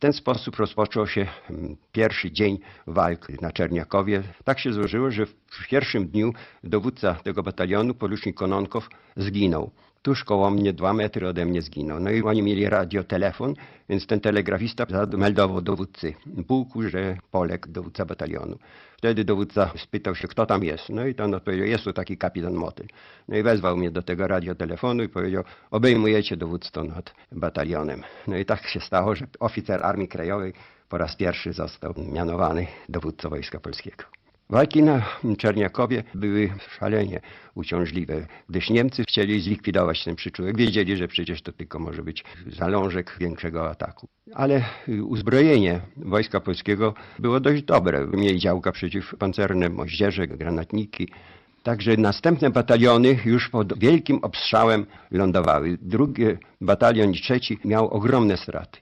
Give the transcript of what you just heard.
ten sposób rozpoczął się mm, pierwszy dzień walk na Czerniakowie. Tak się złożyło, że w pierwszym dniu dowódca tego batalionu, porucznik Kononkow, zginął. Tuż koło mnie, dwa metry ode mnie zginął. No i oni mieli radiotelefon, więc ten telegrafista zameldował dowódcy pułku, że Polek, dowódca batalionu. Wtedy dowódca spytał się, kto tam jest. No i tam odpowiedział, jest tu taki kapitan Motyl. No i wezwał mnie do tego radiotelefonu i powiedział, obejmujecie dowództwo nad batalionem. No i tak się stało, że oficer Armii Krajowej po raz pierwszy został mianowany dowódcą Wojska Polskiego. Walki na Czerniakowie były szalenie uciążliwe, gdyż Niemcy chcieli zlikwidować ten przyczółek. Wiedzieli, że przecież to tylko może być zalążek większego ataku. Ale y, uzbrojenie Wojska Polskiego było dość dobre. Mieli działka przeciwpancerne, moździerze, granatniki. Także następne bataliony już pod wielkim obstrzałem lądowały. Drugi batalion i trzeci miał ogromne straty.